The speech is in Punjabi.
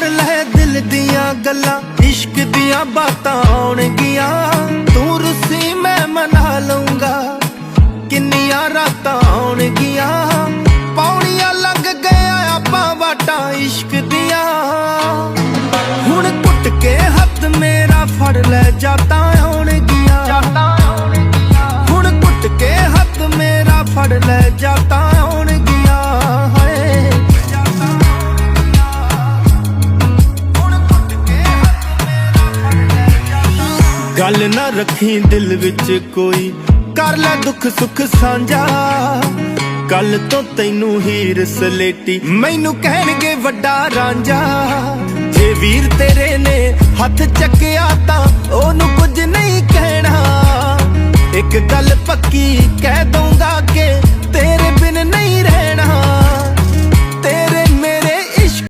ਕਰ ਲੈ ਦਿਲ ਦੀਆਂ ਗੱਲਾਂ, ਇਸ਼ਕ ਦੀਆਂ ਬਾਤਾਂ ਆਉਣਗੀਆਂ। ਤੂੰ ਰੁੱਸੀ ਮੈਂ ਮਨਾ ਲਊਂਗਾ, ਕਿੰਨੀਆਂ ਰਾਤਾਂ ਆਉਣਗੀਆਂ। ਪੌੜੀਆਂ ਲੰਘ ਗਿਆ ਆਪਾਂ ਵਾਟਾਂ ਇਸ਼ਕ ਦੀਆਂ। ਹੁਣ ਕੁੱਟ ਕੇ ਹੱਥ ਮੇਰਾ ਫੜ ਲੈ ਜਾਤਾਂ। ਗੱਲ ਨਾ ਰੱਖੀ ਦਿਲ ਵਿੱਚ ਕੋਈ। ਕਰ ਲੈ ਦੁੱਖ ਸੁੱਖ ਸਾਂਝਾ। ਕੱਲ ਤੋਂ ਤੈਨੂੰ ਹੀਰ ਸਲੇਟੀ ਮੈਨੂੰ ਕਹਿਣਗੇ ਵੱਡਾ ਰਾਂਝਾ। ਜੇ ਵੀਰ ਤੇਰੇ ਨੇ ਹੱਥ ਚੱਕਿਆ ਤਾਂ ਉਹਨੂੰ ਕੁਝ ਨਹੀਂ ਕਹਿਣਾ। ਇੱਕ ਗੱਲ ਪੱਕੀ ਕਹਿ ਦਊਂਗਾ